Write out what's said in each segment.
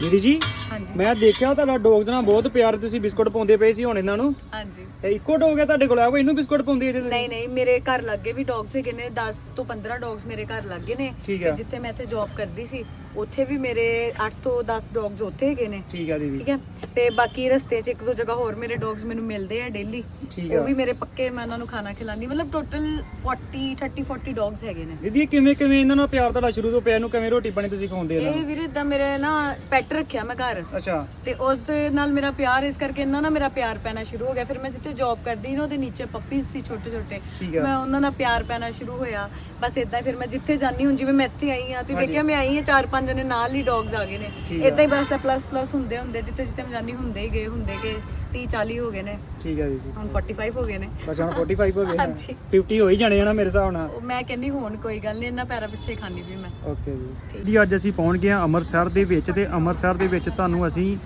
ਦੀਦੀ ਜੀ ਹਾਂਜੀ। ਮੈਂ ਦੇਖਿਆ ਤੁਹਾਡਾ ਡੌਗਸ ਨਾਲ ਬਹੁਤ ਪਿਆਰ ਤੁਸੀਂ ਬਿਸਕੁਟ ਪਾਉਂਦੇ ਪਏ ਸੀ ਹੁਣ ਇਹਨਾਂ ਨੂੰ। ਹਾਂਜੀ। ਇਹ ਇੱਕੋ ਡੌਗ ਹੈ ਤੁਹਾਡੇ ਕੋਲ? ਆ ਕੋਈ ਇਹਨੂੰ ਬਿਸਕੁਟ ਪਾਉਂਦੇ ਇਹਦੇ ਨਹੀਂ ਨਹੀਂ ਮੇਰੇ ਘਰ ਲੱਗੇ ਵੀ ਡੌਗਸ ਹੈਗੇ ਨੇ 10 ਤੋਂ 15 ਡੌਗਸ ਮੇਰੇ ਘਰ ਲੱਗੇ ਨੇ। ਠੀਕ ਤੇ। ਜਿੱਥੇ ਮੈਂ ਇੱਥੇ ਜੌਬ ਕਰਦੀ ਸੀ ਉੱਥੇ ਵੀ ਮੇਰੇ 8 ਤੋਂ 10 ਡੌਗਸ ਉੱਥੇ ਹੈਗੇ ਨੇ। ਠੀਕ ਆ ਦੀਦੀ। ਠੀਕ ਹੈ? ਤੇ ਬਾਕੀ ਰਸਤੇ 'ਚ ਇੱਕ ਦੋ ਜਗ੍ਹਾ ਹੋਰ ਮੇਰੇ ਡੌਗਸ ਮੈਨੂੰ ਮਿਲਦੇ ਆ ਡੇਲੀ ਠੀਕ ਆ। ਉਹ ਵੀ ਮੇਰੇ ਪੱਕੇ ਮੈਂ ਉਹਨਾਂ ਨੂੰ ਖਾਣਾ ਖਿਲਾਉਂਦੀ ਮਤਲਬ ਟੋਟਲ 40 30 40 ਡੌਗਸ ਹੈਗੇ ਨੇ। ਦੀਦੀ ਇਹ ਕਿਵੇਂ ਕਿਵੇਂ ਇਹਨਾਂ ਨਾਲ ਪਿਆਰ ਤੁਹਾਡਾ ਸ਼ੁਰੂ ਤੋਂ ਪਿਆ? ਇਹਨੂੰ ਕਿਵੇਂ ਰੋਟੀ ਪਾਣੀ ਤੁਸੀਂ ਖਵਾਉਂਦੇ ਇਹਨਾਂ ਇਹ ਨੂੰ ਵੀਰੇ ਇਦਾਂ ਮੇਰੇ ਨਾ ਪੈਟ ਰੱਖਿਆ ਮੈਂ ਘਰ। ਅੱਛਾ। ਤੇ ਉਹਦੇ ਨਾਲ ਮੇਰਾ ਪਿਆਰ ਇਸ ਕਰਕੇ ਇਹਨਾਂ ਨਾਲ ਮੇਰਾ ਪਿਆਰ ਪੈਣਾ ਸ਼ੁਰੂ ਹੋ ਗਿਆ। ਫਿਰ ਮੈਂ ਜਿੱਥੇ ਜੌਬ ਕਰਦੀ ਨਾ ਉਹਦੇ ਨੀਚੇ ਪੱਪੀਜ਼ ਸੀ ਛੋਟੇ ਛੋਟੇ ਠੀਕ ਆ। ਮੈਂ ਉਹਨਾਂ ਨਾਲ ਪਿਆਰ ਪੈਣਾ ਸ਼ੁਰੂ ਹੋਇਆ। ਬਸ ਇਦਾਂ ਫਿਰ ਮੈਂ ਜਿੱਥੇ ਜਾਨੀ ਹੁਣ ਜਿਵੇਂ ਮੈਂ ਇੱਥੇ ਆਈ ਆ ਤੇ ਹਾਂਜੀ। ਦੇਖਿਆ ਮੈਂ ਆਈ ਆ ਚਾਰ ਪੰਜ ਜਣੇ ਨਾਲ ਹੀ ਡੌਗਸ ਆ ਗਏ ਨੇ। ਠੀਕ ਆ। ਇਦਾਂ ਹੀ ਬਸ ਪਲੱਸ ਪਲੱਸ ਹੁੰਦੇ ਹੁੰਦੇ ਜਿੱਥੇ ਜਿੱਥੇ ਮੈਂ ਜਾਨੀ ਹੁੰਦੇ ਹੀ ਗਏ ਹੁੰਦੇ ਗਏ। 30 40 ਹੋ ਗਏ ਨੇ। ਠੀਕ ਆ ਦੀਦੀ ਹੁਣ 45 ਹੋ ਗਏ ਨੇ। ਬਸ ਹੁਣ 45 ਹੋ ਗਏ ਹਾਂਜੀ। 50 ਹੋ ਹੀ ਜਾਣੇ ਆ ਨਾ ਮੇਰੇ ਹਿਸਾਬ ਨਾਲ। ਉਹ ਮੈਂ ਕਹਿੰਦੀ ਹੁਣ ਕੋਈ ਗੱਲ ਨਹੀਂ ਇਹਨਾਂ ਪੈਰਾਂ ਪਿੱਛੇ ਖਾਣੀ ਵੀ ਮੈਂ। ਓਕੇ ਜੀ। ਠੀਕ। ਜੀ ਅੱਜ ਅਸੀਂ ਪਹੁੰਚ ਗਏ ਹਾਂ ਅੰਮ੍ਰਿਤਸਰ ਦੇ ਵਿੱਚ ਤੇ ਅੰਮ੍ਰਿਤਸਰ ਦੇ ਵਿੱਚ ਤੁਹਾਨੂੰ ਅਸੀਂ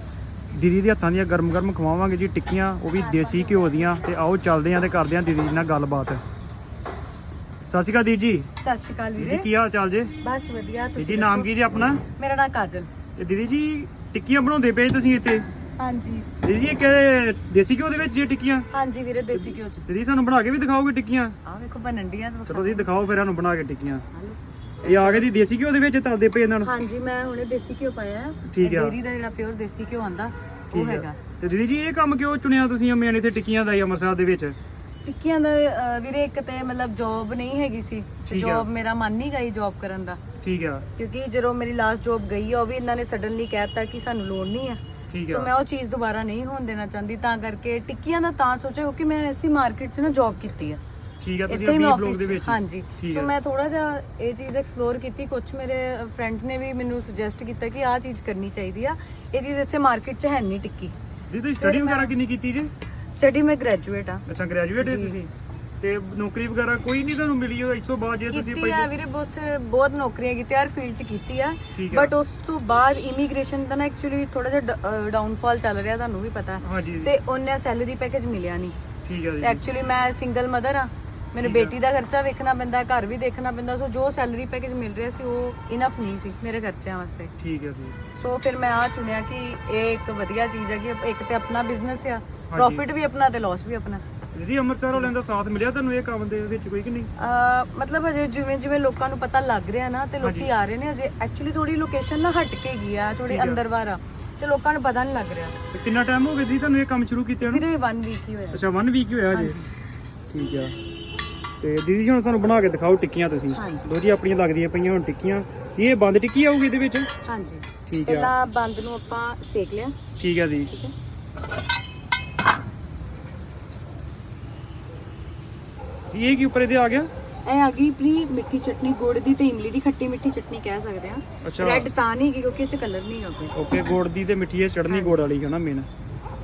ਦੀਦੀ ਦੇ ਹੱਥਾਂ ਦੀਆਂ ਗਰਮ-ਗਰਮ ਖਵਾਵਾਂਗੇ ਜੀ ਟਿੱਕੀਆਂ ਉਹ ਵੀ ਦੇਸੀ ਘਿਓ ਦੀਆਂ। ਤੇ ਆਓ ਚੱਲਦੇ ਆਂ ਤੇ ਕਰਦੇ ਆਂ ਦੀਦੀ ਨਾਲ ਗੱਲਬਾਤ। ਸਤਿ ਸ਼੍ਰੀ ਅਕਾਲ ਦੀਦੀ ਜੀ। ਸਤਿ ਸ਼੍ਰੀ ਅਕਾਲ ਦੀਦੀ ਵੀਰੇ। ਕੀ ਹਾਲ ਚਾਲ ਜੇ? ਬਸ ਵਧੀਆ ਦੀਦੀ ਤੁਸੀਂ ਨਾਮ? ਕੀ ਜੀ ਆਪਣਾ? ਮੇਰਾ ਨਾਮ ਕਾਜਲ। ਤੇ ਦੀਦੀ ਜੀ ਟਿੱਕੀਆਂ ਬਣਾਉਂਦੇ ਪਏ ਤੁਸੀਂ ਇੱਥੇ? ਹਾਂਜੀ। ਦੀਦੀ ਜੀ ਇਹ ਕਿ ਦੇਸੀ ਘਿਓ ਦੇ ਵਿੱਚ ਜੀ ਟਿੱਕੀਆਂ? ਹਾਂਜੀ ਵੀਰੇ ਦੇਸੀ ਘਿਓ ਚ। ਦੀਦੀ ਸਾਨੂੰ ਬਣਾ ਕੇ ਵੀ ਦਿਖਾਓਗੇ ਟਿੱਕੀਆਂ? ਆ ਵੇਖੋ ਬਣਨਡੀਆਂ ਚਲੋ ਤੁਸੀਂ ਦਿਖਾਓ ਫਿਰ ਸਾਨੂੰ ਬਣਾ ਕੇ ਟਿੱਕੀਆਂ। ਇਹ ਆ ਗਏ ਦੀ ਦੇਸੀ ਘਿਓ ਦੇ ਵਿੱਚ ਤਲਦੇ ਪਏ ਇਹਨਾਂ ਨੂੰ। ਹਾਂਜੀ ਮੈਂ ਹੁਣੇ ਦੇਸੀ ਘਿਓ ਪਾਇਆ ਠੀਕ ਆ। ਡੇਰੀ ਦਾ ਜਿਹੜਾ ਪਿਓਰ ਦੇਸੀ ਘਿਓ ਆਂਦਾ ਉਹ ਠੀਕ ਹੈਗਾ। ਆ ਤੇ ਦੀਦੀ ਜੀ ਇਹ ਕੰਮ ਕਿਉਂ ਚੁਣਿਆ ਤੁਸੀਂ ਅਮਿਆਣੀ ਤੇ ਟਿੱਕੀਆਂ ਦਾ ਹੀ ਅੰਮ੍ਰਿਤਸਰ ਦੇ ਵਿੱਚ? ਟਿੱਕੀਆਂ ਦਾ ਅਹ, ਵੀਰੇ ਇੱਕ ਤੇ ਮਤਲਬ ਜੌਬ ਨਹੀਂ ਹੈਗੀ ਸੀ ਤੇ ਠੀਕ ਆ। ਜੌਬ ਮੇਰਾ ਮਨ ਨਹੀਂ ਗਈ ਜੌਬ ਕਰਨ ਦਾ। ਠੀਕ ਆ। ਕਿਉਂਕਿ ਜਦੋਂ ਮੇਰੀ ਲਾਸਟ ਜੌਬ ਗਈ ਆ ਉਹ ਵੀ ਇਹਨਾਂ ਨੇ ਸਡਨਲੀ ਕਹਿਤਾ ਕਿ ਸਾਨੂੰ ਲੋਨ ਨਹੀਂ ਆ। ਸੋ ਮੈਂ ਉਹ ਚੀਜ਼ ਦੁਬਾਰਾ ਨਹੀਂ ਹੋਣ ਦੇਣਾ ਚਾਹੁੰਦੀ ਤਾਂ ਕਰਕੇ ਟਿੱਕੀਆਂ ਦਾ ਤਾਂ ਸੋਚਿਆ ਕਿਉਂਕਿ ਮੈਂ ਐਸੀ ਮਾਰਕੀਟ 'ਚ ਨਾ ਜੌਬ ਕੀਤੀ ਆ। ਠੀਕ ਤੁਸੀਂ ਹੀ ਮੈਂ ਅਮੀ ਬਲੌਗ ਦੇ ਵਿੱਚ ਹਾਂਜੀ। ਸੋ ਮੈਂ ਥੋੜਾ ਜਿਹਾ ਇਹ ਚੀਜ਼ ਐਕਸਪਲੋਰ ਕੀਤੀ ਕੁਝ ਮੇਰੇ ਫਰੈਂਡਸ ਨੇ ਵੀ ਮੈਨੂੰ ਸੁਜੈਸਟ ਕੀਤਾ ਕਿ ਆਹ ਚੀਜ਼ ਕਰਨੀ ਚਾਹੀਦੀ ਆ। ਇਹ ਚੀਜ਼ ਇੱਥੇ ਮਾਰਕੀਟ 'ਚ ਹੈ ਨਹੀਂ ਟਿੱਕੀ। ਤੁਸੀਂ ਸਟੱਡੀ ਵਗੈਰਾ ਕਿੰਨੀ ਕੀਤੀ ਜੀ? ਸਟੱਡੀ ਮੈਂ ਗ੍ਰੈਜੂਏਟ ਆ। ਅੱਛਾ ਗ੍ਰੈਜੂਏਟ ਹੈ ਜੀ। ਤੁਸੀਂ ਤੇ ਨੌਕਰੀ ਵਗੈਰਾ ਕੋਈ ਨਹੀਂ ਤੁਹਾਨੂੰ ਮਿਲੀ ਉਹ ਇਸ ਤੋਂ ਬਾਅਦ ਜੇ ਤੁਸੀਂ ਕੀਤੀ ਆ ਵੀਰੇ ਬਹੁਤ ਬਹੁਤ ਨੌਕਰੀਆਂ ਕੀਤੀ ਹਰ ਫੀਲਡ 'ਚ ਕੀਤੀ ਆ। ਬਟ ਉਸ ਤੋਂ ਬਾਅਦ ਇਮੀਗ੍ਰੇਸ਼ਨ ਦਾ ਨਾ ਐਕਚੁਅਲੀ ਥੋੜਾ ਜਿਹਾ ਡਾਊਨਫਾਲ ਚੱਲ ਰਿਹਾ ਤੁਹਾਨੂੰ ਵੀ ਪਤਾ। ਤੇ ਉਹਨੇ ਸੈਲਰੀ ਪੈਕੇਜ ਮਿਲਿਆ ਨਹੀਂ। ਠੀਕ ਤੇ ਜੀ। ਐਕਚੁਅਲੀ ਮੈਂ ਸਿੰਗਲ ਮਦਰ ਆ। ਆ। ਬੇਟੀ ਦਾ ਖਰਚਾ ਵੇਖਣਾ ਪੈਂਦਾ ਘਰ ਵੀ ਦੇਖਣਾ ਪੈਂਦਾ। ਸੋ ਜੋ ਸੈਲਰੀ ਪੈਕੇਜ ਮਿਲ ਰਿਹਾ ਸੀ ਉਹ ਇਨਫ ਨਹੀਂ ਸੀ ਮੇਰੇ ਖਰਚਿਆਂ ਵਾਸਤੇ। ਠੀਕ ਹੈ ਜੀ। ਸੋ ਫਿਰ ਮੈਂ ਆ ਚੁਣਿਆ ਕਿ ਇਹ ਇੱਕ ਵਧੀਆ ਚੀਜ਼ ਹੈ ਕਿ ਇੱਕ ਤੇ ਆਪਣਾ ਬਿਜ਼ਨਸ ਆ ਪ੍ਰੋਫਿਟ ਵੀ ਆਪਣਾ ਤੇ ਲਾਸ ਵੀ ਆਪਣਾ। ਦੀਦੀ ਅੰਮ੍ਰਿਤਸਰ ਵਾਲਿਆਂ ਦਾ ਸਾਥ ਮਿਲਿਆ ਤੁਹਾਨੂੰ ਇਹ ਕੰਮ ਦੇ ਵਿੱਚ ਕੋਈ ਕਿ ਨਹੀਂ? ਅਹ ਮਤਲਬ ਹਜੇ ਜਿਵੇਂ ਜਿਵੇਂ ਲੋਕਾਂ ਨੂੰ ਪਤਾ ਲੱਗ ਰਿਹਾ ਨਾ ਤੇ ਲੋਕੀ। ਆ ਰਹੇ ਨੇ ਹਜੇ ਐਕਚੁਅਲੀ ਥੋੜੀ ਲੋਕੇਸ਼ਨ ਨਾ ਹਟ ਕੇ ਗਈ ਆ ਥੋੜੀ। ਅੰਦਰ ਬਾਹਰ ਆ ਤੇ ਲੋਕਾਂ ਨੂੰ ਪਤਾ ਨਹੀਂ ਲੱਗ ਰਿਹਾ। ਤੇ ਕਿੰਨਾ ਟਾਈਮ ਹੋ ਗਿਆ ਦੀਦੀ ਤੁਹਾਨੂੰ ਇਹ ਕੰਮ ਸ਼ੁਰੂ ਕੀਤੇ ਨੂੰ? ਵੀਰੇ 1 ਵੀਕ ਹੀ ਹੋਇਆ। ਅੱਛਾ 1 ਵੀਕ ਹੀ ਹੋਇਆ ਜੀ। ਠੀਕ ਆ। ਤੇ ਦੀਦੀ ਜੀ ਹੁਣ ਸਾਨੂੰ ਬਣਾ ਕੇ ਦਿਖਾਓ ਟਿੱਕੀਆਂ ਤੁਸੀਂ। ਹਾਂਜੀ। ਲੋ ਜੀ ਆਪਣੀਆਂ ਲੱਗਦੀਆਂ ਪਈਆਂ ਹੁਣ ਟਿੱਕੀਆਂ। ਇਹ ਬੰਦ ਟਿੱਕੀ ਆਊਗੀ ਇਹਦੇ ਵਿੱਚ? ਹਾਂਜੀ। ਠੀਕ ਆ। ਪਹਿਲਾਂ ਬੰਦ ਨੂੰ ਆਪਾਂ ਸੇਕ ਲਿਆ। ਠੀਕ ਆ ਜੀ। ਠੀਕ ਹੈ ਇਹ ਕੀ ਉੱਪਰ ਇਹਦੇ ਆ ਗਿਆ? ਇਹ ਆ ਗਈ ਆਪਣੀ ਮਿੱਠੀ ਚਟਨੀ ਗੁੜ ਦੀ ਤੇ ਇਮਲੀ ਦੀ ਖੱਟੀ ਮਿੱਠੀ ਚਟਨੀ ਕਹਿ ਸਕਦੇ ਆ ਰੈੱਡ ਤਾਂ ਨਹੀਂ ਹੈਗੀ ਕਿਉਂਕਿ ਇਹ ਚ ਕਲਰ ਨਹੀਂ ਹੈਗਾ। ਕੋਈ ਓਕੇ ਗੁੜ ਦੀ ਤੇ ਮਿੱਠੀ ਇਹ ਚੜਨੀ ਗੁੜ ਵਾਲੀ ਹੈ ਨਾ ਮੇਨ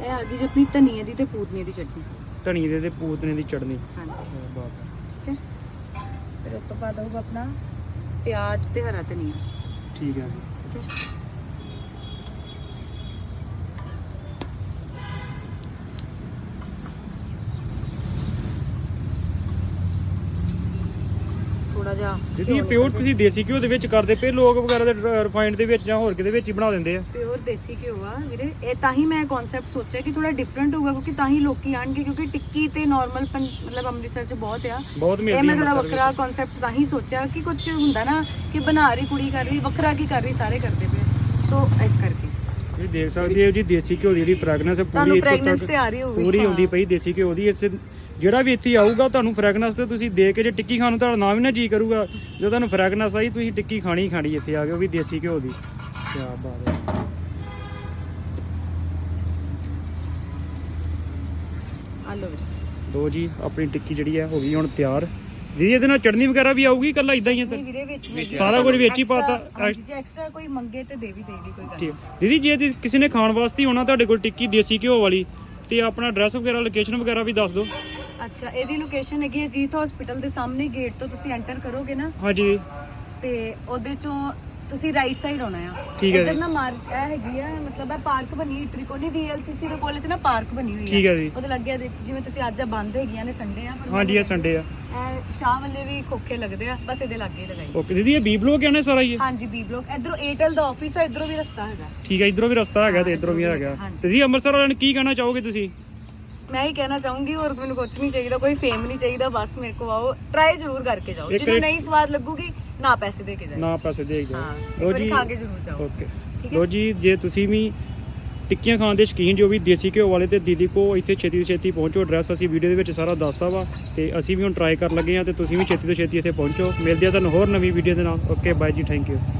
ਇਹ ਆ ਗਈ ਜੀ ਆਪਣੀ ਧਨੀਏ ਦੀ ਤੇ ਪੂਤਨੇ ਦੀ ਚਟਨੀ। ਧਨੀਏ ਦੇ ਤੇ ਪੂਤਨੇ ਦੀ ਚੜਨੀ ਹਾਂਜੀ। ਬਾਤ ਹੈ। ਫਿਰ ਉਸ ਤੋਂ ਬਾਅਦ ਆਊਗਾ ਆਪਣਾ ਪਿਆਜ਼ ਤੇ ਹਰਾ ਧਨੀਆ। ਠੀਕ ਹੈ ਜੀ। ਥੋੜਾ ਜਿਹਾ ਇਹ ਪਿਓਰ ਤੁਸੀਂ ਦੇਸੀ ਘਿਓ ਦੇ ਵਿੱਚ ਕਰਦੇ ਪਏ ਲੋਕ ਵਗੈਰਾ ਦੇ ਰਿਫਾਈਨਡ ਦੇ ਵਿੱਚ ਜਾਂ ਹੋਰ ਕਿਤੇ ਵਿੱਚ ਹੀ ਬਣਾ ਦਿੰਦੇ ਆ। ਪਿਓਰ ਦੇਸੀ ਘਿਓ ਆ ਵੀਰੇ। ਇਹ ਤਾਂ ਹੀ ਮੈਂ ਕਨਸੈਪਟ ਸੋਚਿਆ ਕਿ ਥੋੜਾ ਡਿਫਰੈਂਟ ਹੋਊਗਾ ਕਿਉਂਕਿ ਤਾਂ ਹੀ ਲੋਕੀ ਆਣਗੇ ਕਿਉਂਕਿ ਟਿੱਕੀ ਤੇ ਨਾਰਮਲ ਮਤਲਬ ਅੰਮ੍ਰਿਤਸਰ 'ਚ ਬਹੁਤ ਆ। ਬਹੁਤ ਇਹ ਮਿਲਦੀ ਮੈਂ ਥੋੜਾ ਵੱਖਰਾ ਕਨਸੈਪਟ ਤਾਂ ਹੀ ਸੋਚਿਆ ਕਿ ਕੁਝ ਹੁੰਦਾ ਨਾ ਕਿ ਬਣਾ ਰਹੀ ਕੁੜੀ ਕਰ ਰਹੀ ਵੱਖਰਾ ਕੀ ਕਰ ਰਹੀ ਸਾਰੇ ਕਰਦੇ ਪਏ। ਸੋ ਇਸ ਕਰਕੇ। ਇਹ ਦੇਖ ਸਕਦੇ ਹੋ ਜੀ ਦੇਸੀ ਘਿਓ ਦੀ ਜਿਹੜੀ ਫ੍ਰੈਗਨੈਂਸ ਪੂਰੀ ਇੱਥੋਂ ਤੱਕ ਤੇ ਆ ਰਹੀ ਹੋਊਗੀ, ਪੂਰੀ। ਆਉਂਦੀ ਪਈ ਦੇਸੀ ਘਿਓ ਦੀ ਇਸ ਜਿਹੜਾ ਵੀ ਇੱਥੇ ਆਊਗਾ ਤੁਹਾਨੂੰ ਫ੍ਰੈਗਨੈਂਸ ਤੇ ਤੁਸੀਂ ਦੇ ਕੇ ਜੇ ਟਿੱਕੀ ਖਾਣ ਨੂੰ ਤੁਹਾਡਾ ਨਾਮ ਹੀ ਨਾ ਜੀ ਕਰੂਗਾ ਜਦੋਂ ਤੁਹਾਨੂੰ ਫ੍ਰੈਗਨੈਂਸ ਆਈ ਤੁਸੀਂ ਟਿੱਕੀ ਖਾਣੀ ਹੀ ਖਾਣੀ ਇੱਥੇ ਆ ਕੇ ਉਹ ਵੀ ਦੇਸੀ ਘਿਓ ਦੀ ਕੀ ਬਾਤ ਹੈ ਆ ਲਓ ਵੀਰੇ ਲੋ ਜੀ ਆਪਣੀ ਟਿੱਕੀ ਜਿਹੜੀ ਹੈ ਹੋ ਗਈ ਹੁਣ ਤਿਆਰ ਜੀ ਇਹਦੇ ਨਾਲ ਚਟਨੀ ਵਗੈਰਾ ਵੀ ਆਊਗੀ ਕੱਲਾ ਇਦਾਂ ਹੀ ਹੈ ਸਰ ਵੀਰੇ ਵਿੱਚ। ਸਾਰਾ ਕੁਝ ਵਿੱਚ ਹੀ ਪਾਤਾ। ਜੇ ਐਕਸਟਰਾ ਕੋਈ ਮੰਗੇ ਤੇ ਦੇ ਵੀ ਦੇਗੀ ਕੋਈ ਗੱਲ ਠੀਕ ਦੀਦੀ ਜੇ ਕਿਸੇ ਨੇ ਖਾਣ ਵਾਸਤੇ ਆਉਣਾ ਤੁਹਾਡੇ ਕੋਲ ਟਿੱਕੀ ਦੇਸੀ ਘਿਓ ਵਾਲੀ ਤੇ ਆਪਣਾ ਐਡਰੈਸ ਵਗੈਰਾ ਲੋਕੇਸ਼ਨ ਵਗੈਰਾ ਵੀ ਦੱਸ ਦਿਓ। ਅੱਛਾ ਇਹਦੀ ਲੋਕੇਸ਼ਨ ਹੈਗੀ ਹੈ ਜੀਤ ਹਸਪੀਟਲ ਦੇ ਸਾਹਮਣੇ ਗੇਟ ਤੋਂ ਤੁਸੀਂ ਐਂਟਰ ਕਰੋਗੇ ਨਾ? ਹਾਂਜੀ। ਤੇ ਉਹਦੇ ਚੋਂ ਤੁਸੀਂ ਰਾਈਟ ਸਾਈਡ ਆਉਣਾ ਆ। ਠੀਕ ਹੈ ਇੱਧਰ ਜੀ। ਨਾ ਮਾਰ ਇਹ ਹੈਗੀ ਆ ਮਤਲਬ ਇਹ ਪਾਰਕ ਬਣੀ ਤ੍ਰਿਕੋਣੀ ਵੀਐਲਸੀਸੀ ਦੇ ਕੋਲ ਤੇ ਨਾ ਪਾਰਕ ਬਣੀ ਹੋਈ ਠੀਕ ਹੈ ਜੀ। ਉਹਦੇ ਲੱਗੇ ਆ ਦੇਖ, ਜਿਵੇਂ ਤੁਸੀਂ ਅੱਜ ਆ ਬੰਦ ਹੈਗੀਆਂ ਨੇ ਸੰਡੇ ਆ ਪਰ ਹਾਂਜੀ ਇਹ ਸੰਡੇ ਆ। ਇਹ ਚਾਹ ਵਾਲੇ ਵੀ ਖੋਖੇ ਲੱਗਦੇ ਆ ਬਸ ਇਹਦੇ ਲੱਗੇ ਲਗਾਈ। ਓਕੇ ਦੀਦੀ ਇਹ ਬੀ ਬਲੋਕ ਹੈ ਨਾ ਸਾਰਾ ਇਹ? ਹਾਂਜੀ ਬੀ ਬਲੋਕ ਇਧਰੋਂ ਏਅਰਟੈਲ ਦਾ ਆਫਿਸ ਆ ਇਧਰੋਂ ਵੀ ਰਸਤਾ ਹੈਗਾ। ਠੀਕ ਹੈ ਇਧਰੋਂ ਵੀ ਰਸਤਾ ਹੈਗਾ ਤੇ ਇਧਰੋਂ ਵੀ ਹੈਗਾ। ਹਾਂਜੀ। ਤੇ ਜੀ ਅੰਮ੍ਰਿਤਸਰ ਵਾਲਿਆਂ ਨੂੰ ਕੀ ਕਹਿਣਾ ਚਾਹੋਗੇ ਤੁਸੀਂ? ਮੈਂ ਹੀ ਕਹਿਣਾ ਚਾਹੂੰਗੀ ਹੋਰ ਮੈਨੂੰ ਕੁਝ ਨਹੀਂ ਚਾਹੀਦਾ ਕੋਈ ਫੇਮ ਨਹੀਂ ਚਾਹੀਦਾ ਬਸ ਮੇਰੇ ਕੋ ਆਓ। ਟਰਾਈ ਜ਼ਰੂਰ ਕਰਕੇ ਜਾਓ। ਇੱਕ- ਜਿਹਨੂੰ ਨਹੀਂ ਸਵਾਦ ਲੱਗੂਗੀ ਨਾ ਪੈਸੇ ਦੇ ਕੇ ਜਾਓ ਨਾ ਪੈਸੇ ਦੇ ਦਿਓ ਹਾਂ ਇੱਕ ਲੋ ਵਾਰੀ ਜੀ। ਖਾ ਕੇ ਜ਼ਰੂਰ ਜਾਓ। ਓਕੇ। ਠੀਕ ਹੈ? ਲੋ ਜੀ ਜੇ ਤੁਸੀਂ ਵੀ ਟਿੱਕੀਆਂ ਖਾਣ ਦੇ ਸ਼ੌਕੀਨ ਜੋ ਵੀ ਦੇਸੀ ਘਿਓ ਵਾਲੇ ਤੇ ਦੀਦੀ ਕੋ ਇੱਥੇ ਛੇਤੀ ਤੋਂ ਛੇਤੀ ਪਹੁੰਚੋ। ਐਡਰੈਸ ਅਸੀਂ ਵੀਡੀਓ ਦੇ ਵਿੱਚ ਸਾਰਾ ਦੱਸਤਾ ਵਾ ਤੇ ਅਸੀਂ ਵੀ ਹੁਣ ਟਰਾਈ ਕਰਨ ਲੱਗੇ ਆ ਤੇ ਤੁਸੀਂ ਵੀ ਛੇਤੀ ਤੋਂ ਛੇਤੀ ਇੱਥੇ ਪਹੁੰਚੋ। ਮਿਲਦੇ ਆ ਤੁਹਾਨੂੰ ਹੋਰ ਨਵੀਂ ਵੀਡੀਓ ਦੇ ਨਾਲ। ਓਕੇ ਬਾਏ ਜੀ ਥੈਂਕ ਯੂ